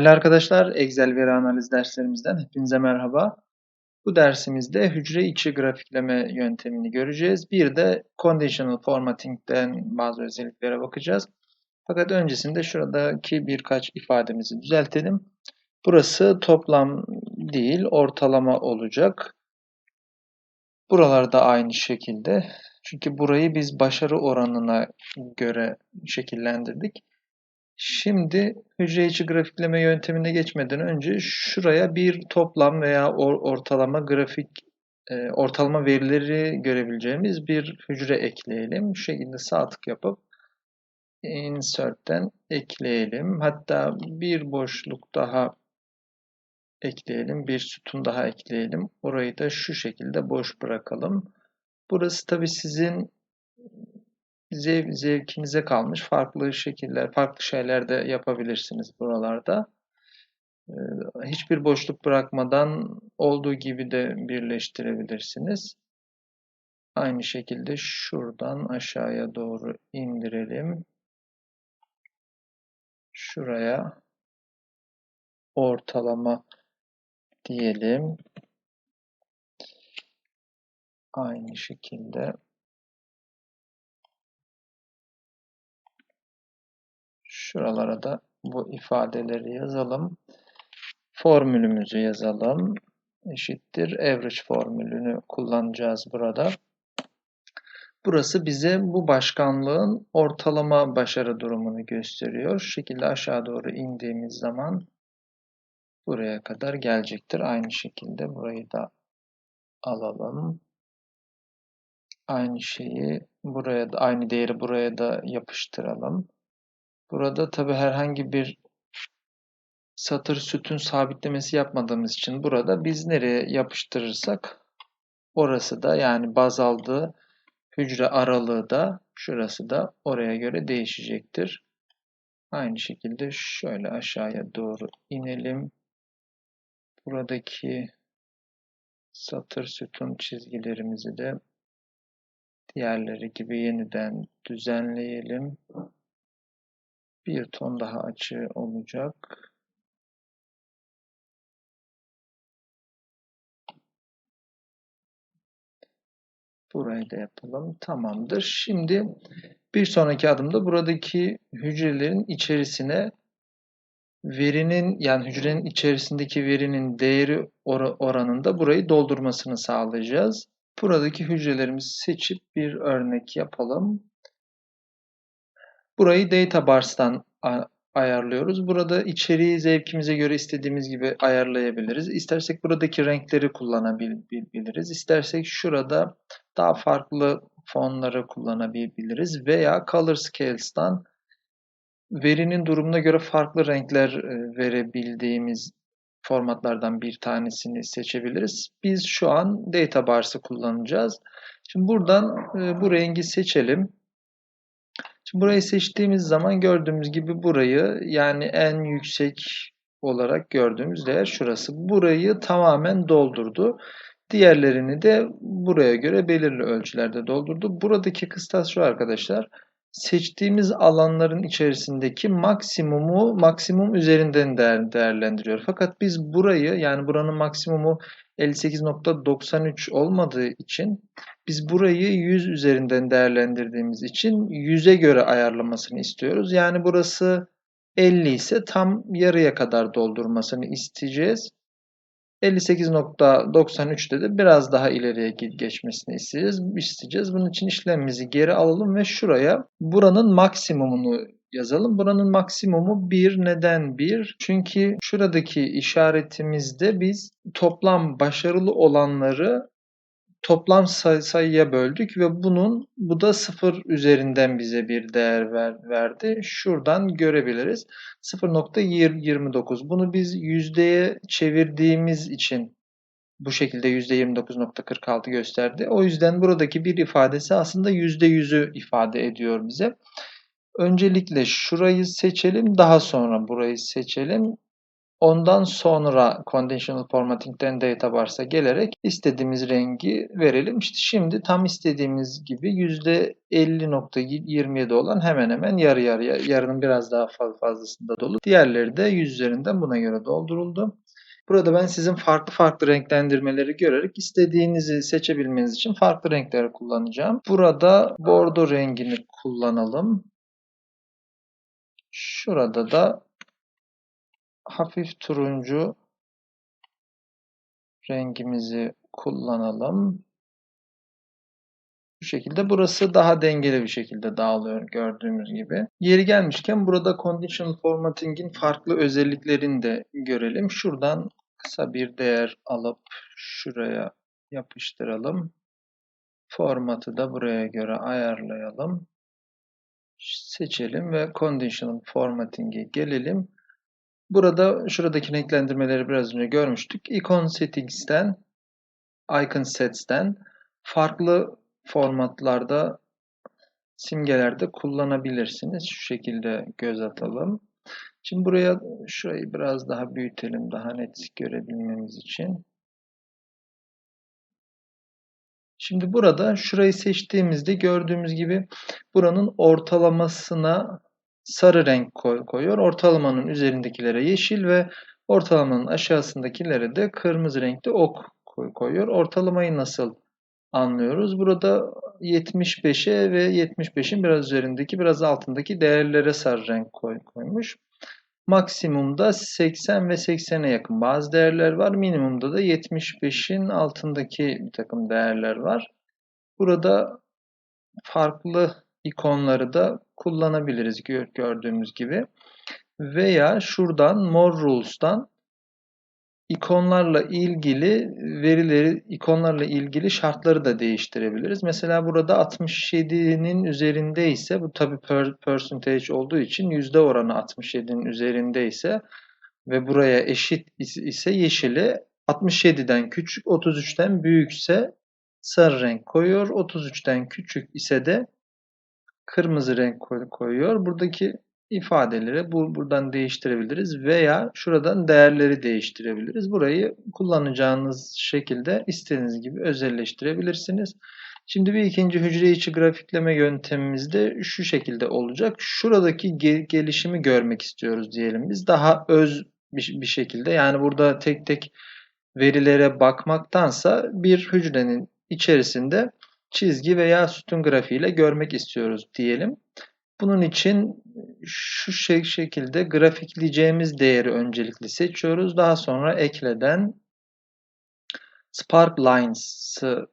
Değerli arkadaşlar, Excel veri analiz derslerimizden hepinize merhaba. Bu dersimizde hücre içi grafikleme yöntemini göreceğiz. Bir de conditional formatting'den bazı özelliklere bakacağız. Fakat öncesinde şuradaki birkaç ifademizi düzeltelim. Burası toplam değil, ortalama olacak. Buralarda aynı şekilde. Çünkü burayı biz başarı oranına göre şekillendirdik. Şimdi hücre içi grafikleme yöntemine geçmeden önce şuraya bir toplam veya ortalama grafik e, ortalama verileri görebileceğimiz bir hücre ekleyelim. Şu şekilde sağ tık yapıp insert'ten ekleyelim. Hatta bir boşluk daha ekleyelim. Bir sütun daha ekleyelim. Orayı da şu şekilde boş bırakalım. Burası tabi sizin zev zevkinize kalmış. Farklı şekiller, farklı şeyler de yapabilirsiniz buralarda. Ee, hiçbir boşluk bırakmadan olduğu gibi de birleştirebilirsiniz. Aynı şekilde şuradan aşağıya doğru indirelim. Şuraya ortalama diyelim. Aynı şekilde Şuralara da bu ifadeleri yazalım. Formülümüzü yazalım. Eşittir average formülünü kullanacağız burada. Burası bize bu başkanlığın ortalama başarı durumunu gösteriyor. Şu şekilde aşağı doğru indiğimiz zaman buraya kadar gelecektir. Aynı şekilde burayı da alalım. Aynı şeyi buraya da aynı değeri buraya da yapıştıralım. Burada tabi herhangi bir satır sütun sabitlemesi yapmadığımız için burada biz nereye yapıştırırsak orası da yani baz aldığı hücre aralığı da şurası da oraya göre değişecektir. Aynı şekilde şöyle aşağıya doğru inelim. Buradaki satır sütun çizgilerimizi de diğerleri gibi yeniden düzenleyelim bir ton daha açı olacak. Burayı da yapalım. Tamamdır. Şimdi bir sonraki adımda buradaki hücrelerin içerisine verinin yani hücrenin içerisindeki verinin değeri or oranında burayı doldurmasını sağlayacağız. Buradaki hücrelerimizi seçip bir örnek yapalım. Burayı data bars'tan ayarlıyoruz. Burada içeriği zevkimize göre istediğimiz gibi ayarlayabiliriz. İstersek buradaki renkleri kullanabiliriz. İstersek şurada daha farklı fonları kullanabiliriz. Veya Color Scales'tan verinin durumuna göre farklı renkler e, verebildiğimiz formatlardan bir tanesini seçebiliriz. Biz şu an Data Bars'ı kullanacağız. Şimdi buradan e, bu rengi seçelim. Şimdi burayı seçtiğimiz zaman gördüğümüz gibi burayı yani en yüksek olarak gördüğümüz değer şurası. Burayı tamamen doldurdu. Diğerlerini de buraya göre belirli ölçülerde doldurdu. Buradaki kıstas şu arkadaşlar. Seçtiğimiz alanların içerisindeki maksimumu maksimum üzerinden değer, değerlendiriyor. Fakat biz burayı yani buranın maksimumu 58.93 olmadığı için biz burayı 100 üzerinden değerlendirdiğimiz için 100'e göre ayarlamasını istiyoruz. Yani burası 50 ise tam yarıya kadar doldurmasını isteyeceğiz. 58.93'te de biraz daha ileriye geçmesini isteyeceğiz. isteyeceğiz. Bunun için işlemimizi geri alalım ve şuraya buranın maksimumunu yazalım. Buranın maksimumu 1. Neden 1? Çünkü şuradaki işaretimizde biz toplam başarılı olanları toplam say sayıya böldük ve bunun bu da 0 üzerinden bize bir değer ver, verdi. Şuradan görebiliriz. 0.29. Bunu biz yüzdeye çevirdiğimiz için bu şekilde %29.46 gösterdi. O yüzden buradaki bir ifadesi aslında %100'ü ifade ediyor bize. Öncelikle şurayı seçelim. Daha sonra burayı seçelim. Ondan sonra conditional formatting'den data gelerek istediğimiz rengi verelim. İşte şimdi tam istediğimiz gibi %50.27 olan hemen hemen yarı yarıya, yarının biraz daha fazlasında dolu. Diğerleri de 100 üzerinden buna göre dolduruldu. Burada ben sizin farklı farklı renklendirmeleri görerek istediğinizi seçebilmeniz için farklı renkleri kullanacağım. Burada bordo rengini kullanalım. Şurada da hafif turuncu rengimizi kullanalım. Bu şekilde burası daha dengeli bir şekilde dağılıyor gördüğümüz gibi. Yeri gelmişken burada conditional formatting'in farklı özelliklerini de görelim. Şuradan kısa bir değer alıp şuraya yapıştıralım. Formatı da buraya göre ayarlayalım. Seçelim ve conditional formatting'e gelelim. Burada şuradaki renklendirmeleri biraz önce görmüştük. Icon settings'ten, icon sets'ten farklı formatlarda simgelerde kullanabilirsiniz. Şu şekilde göz atalım. Şimdi buraya şurayı biraz daha büyütelim daha net görebilmemiz için. Şimdi burada şurayı seçtiğimizde gördüğümüz gibi buranın ortalamasına sarı renk koyuyor. Ortalamanın üzerindekilere yeşil ve ortalamanın aşağısındakilere de kırmızı renkte ok koyuyor. Ortalamayı nasıl anlıyoruz? Burada 75'e ve 75'in biraz üzerindeki biraz altındaki değerlere sarı renk koymuş. Maksimumda 80 ve 80'e yakın bazı değerler var. Minimumda da 75'in altındaki bir takım değerler var. Burada farklı ikonları da kullanabiliriz gördüğümüz gibi. Veya şuradan More Rules'tan ikonlarla ilgili verileri, ikonlarla ilgili şartları da değiştirebiliriz. Mesela burada 67'nin üzerinde ise bu tabi percentage olduğu için yüzde oranı 67'nin üzerinde ise ve buraya eşit ise yeşili 67'den küçük 33'ten büyükse sarı renk koyuyor. 33'ten küçük ise de kırmızı renk koyuyor. Buradaki ifadeleri bu, buradan değiştirebiliriz veya şuradan değerleri değiştirebiliriz. Burayı kullanacağınız şekilde istediğiniz gibi özelleştirebilirsiniz. Şimdi bir ikinci hücre içi grafikleme yöntemimiz de şu şekilde olacak. Şuradaki ge gelişimi görmek istiyoruz diyelim biz. Daha öz bir şekilde yani burada tek tek verilere bakmaktansa bir hücrenin içerisinde çizgi veya sütun grafiğiyle görmek istiyoruz diyelim. Bunun için şu şekilde grafikleyeceğimiz değeri öncelikli seçiyoruz. Daha sonra ekleden Spark Lines'ı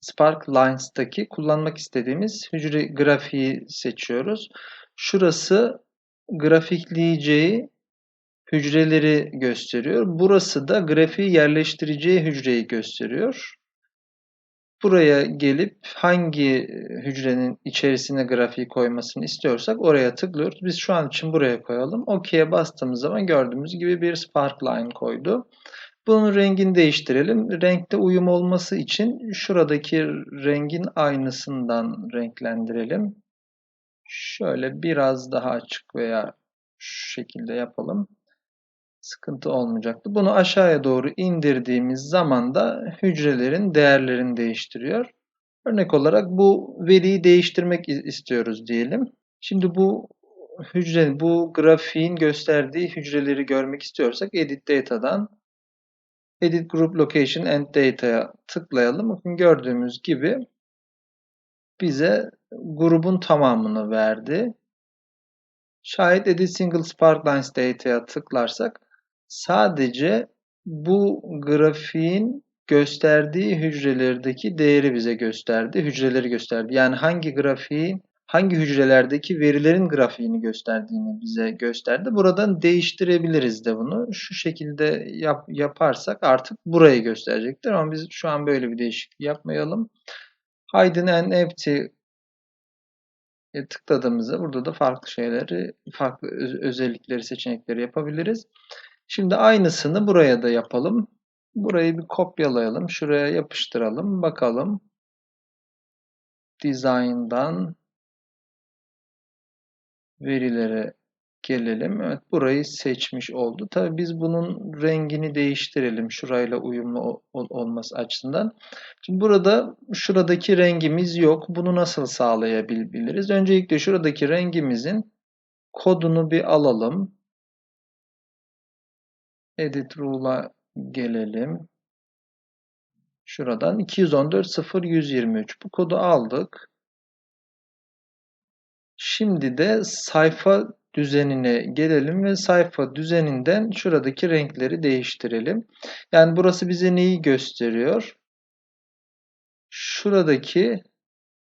Spark Lines'taki kullanmak istediğimiz hücre grafiği seçiyoruz. Şurası grafikleyeceği hücreleri gösteriyor. Burası da grafiği yerleştireceği hücreyi gösteriyor. Buraya gelip hangi hücrenin içerisine grafiği koymasını istiyorsak oraya tıklıyoruz. Biz şu an için buraya koyalım. OK'ye bastığımız zaman gördüğümüz gibi bir spark line koydu. Bunun rengini değiştirelim. Renkte uyum olması için şuradaki rengin aynısından renklendirelim. Şöyle biraz daha açık veya şu şekilde yapalım sıkıntı olmayacaktı. Bunu aşağıya doğru indirdiğimiz zaman da hücrelerin değerlerini değiştiriyor. Örnek olarak bu veriyi değiştirmek istiyoruz diyelim. Şimdi bu hücre, bu grafiğin gösterdiği hücreleri görmek istiyorsak Edit Data'dan Edit Group Location and Data'ya tıklayalım. Bakın gördüğümüz gibi bize grubun tamamını verdi. Şayet Edit Single Spark Lines Data'ya tıklarsak Sadece bu grafiğin gösterdiği hücrelerdeki değeri bize gösterdi. Hücreleri gösterdi. Yani hangi grafiğin hangi hücrelerdeki verilerin grafiğini gösterdiğini bize gösterdi. Buradan değiştirebiliriz de bunu. Şu şekilde yap, yaparsak artık burayı gösterecektir. Ama biz şu an böyle bir değişiklik yapmayalım. Hidden and Empty tıkladığımızda burada da farklı şeyleri, farklı özellikleri, seçenekleri yapabiliriz. Şimdi aynısını buraya da yapalım. Burayı bir kopyalayalım. Şuraya yapıştıralım. Bakalım. Design'dan verilere gelelim. Evet burayı seçmiş oldu. Tabii biz bunun rengini değiştirelim şurayla uyumlu ol olması açısından. Şimdi burada şuradaki rengimiz yok. Bunu nasıl sağlayabiliriz? Öncelikle şuradaki rengimizin kodunu bir alalım. Edit Rule'a gelelim. Şuradan 214.0.123 bu kodu aldık. Şimdi de sayfa düzenine gelelim ve sayfa düzeninden şuradaki renkleri değiştirelim. Yani burası bize neyi gösteriyor? Şuradaki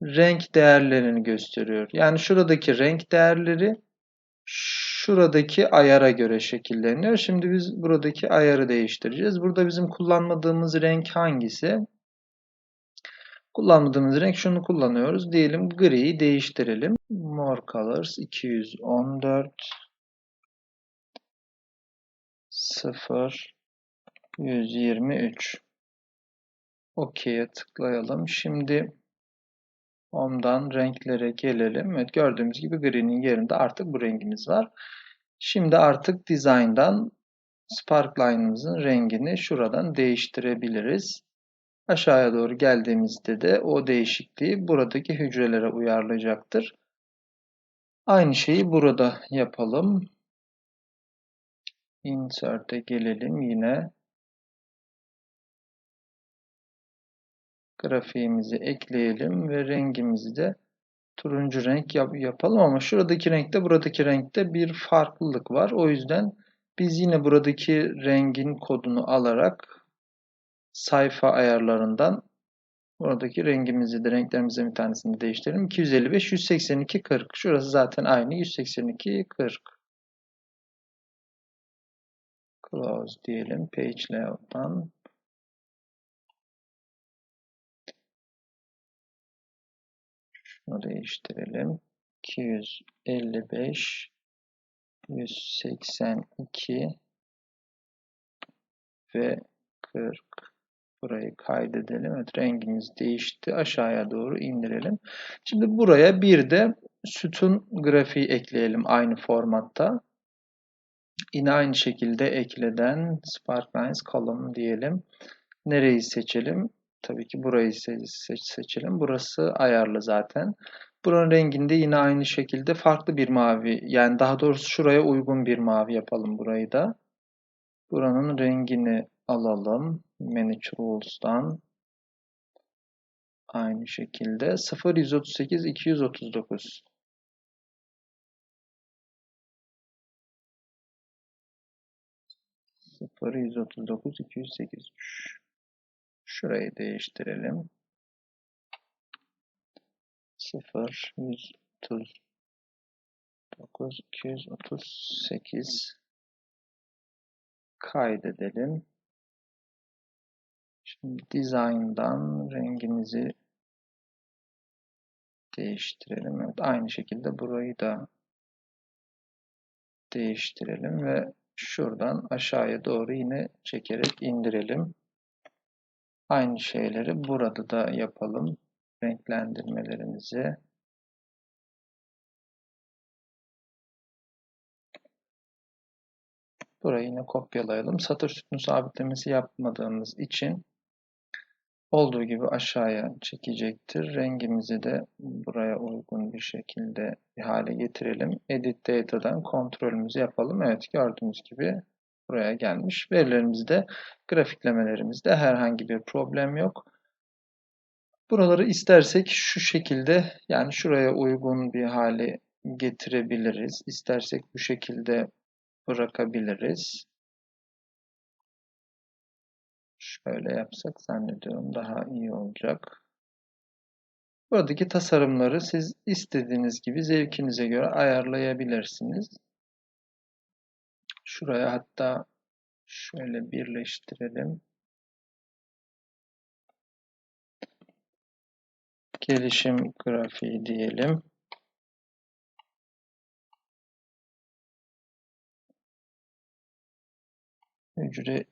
renk değerlerini gösteriyor. Yani şuradaki renk değerleri şuradaki ayara göre şekilleniyor. Şimdi biz buradaki ayarı değiştireceğiz. Burada bizim kullanmadığımız renk hangisi? Kullanmadığımız renk şunu kullanıyoruz. Diyelim griyi değiştirelim. More Colors 214 0 123 OK'ye tıklayalım. Şimdi Home'dan renklere gelelim. Evet gördüğümüz gibi gri'nin yerinde artık bu rengimiz var. Şimdi artık Design'dan Sparkline'ımızın rengini şuradan değiştirebiliriz. Aşağıya doğru geldiğimizde de o değişikliği buradaki hücrelere uyarlayacaktır. Aynı şeyi burada yapalım. Insert'e gelelim yine. Grafiğimizi ekleyelim ve rengimizi de turuncu renk yap yapalım ama şuradaki renkte buradaki renkte bir farklılık var. O yüzden biz yine buradaki rengin kodunu alarak sayfa ayarlarından buradaki rengimizi de renklerimizden bir tanesini değiştirelim. 255 182 40. Şurası zaten aynı 182 40. Close diyelim page layout'tan. Şunu değiştirelim. 255 182 ve 40 burayı kaydedelim. Evet rengimiz değişti. Aşağıya doğru indirelim. Şimdi buraya bir de sütun grafiği ekleyelim aynı formatta. Yine aynı şekilde ekleden Sparklines column diyelim. Nereyi seçelim? Tabii ki burayı seç seçelim. Burası ayarlı zaten. Buranın renginde yine aynı şekilde farklı bir mavi yani daha doğrusu şuraya uygun bir mavi yapalım burayı da. Buranın rengini alalım. Manage Rules'tan aynı şekilde 0138 239 0139 208 Şurayı değiştirelim. 0 139 238 kaydedelim. Şimdi design'dan rengimizi değiştirelim. Evet, aynı şekilde burayı da değiştirelim ve şuradan aşağıya doğru yine çekerek indirelim. Aynı şeyleri burada da yapalım. Renklendirmelerimizi Burayı yine kopyalayalım. Satır sütunu sabitlemesi yapmadığımız için olduğu gibi aşağıya çekecektir. Rengimizi de buraya uygun bir şekilde bir hale getirelim. Edit Data'dan kontrolümüzü yapalım. Evet gördüğünüz gibi buraya gelmiş. Verilerimizde, grafiklemelerimizde herhangi bir problem yok. Buraları istersek şu şekilde yani şuraya uygun bir hale getirebiliriz. İstersek bu şekilde bırakabiliriz. Şöyle yapsak zannediyorum daha iyi olacak. Buradaki tasarımları siz istediğiniz gibi zevkinize göre ayarlayabilirsiniz. Şuraya hatta şöyle birleştirelim. Gelişim grafiği diyelim. Hücre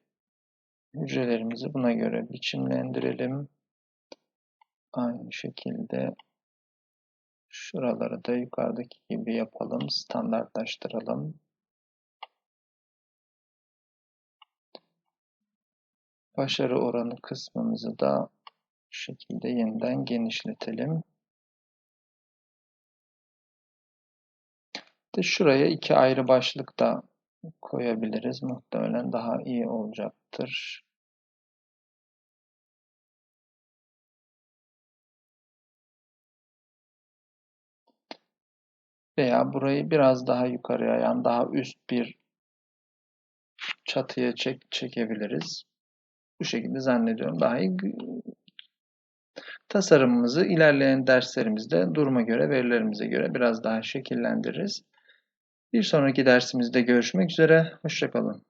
hücrelerimizi buna göre biçimlendirelim. Aynı şekilde Şuraları da yukarıdaki gibi yapalım. Standartlaştıralım. Başarı oranı kısmımızı da şu şekilde yeniden genişletelim. De şuraya iki ayrı başlık da koyabiliriz. Muhtemelen daha iyi olacaktır. Veya burayı biraz daha yukarıya yani daha üst bir çatıya çek çekebiliriz. Bu şekilde zannediyorum daha iyi tasarımımızı ilerleyen derslerimizde duruma göre, verilerimize göre biraz daha şekillendiririz. Bir sonraki dersimizde görüşmek üzere. Hoşçakalın.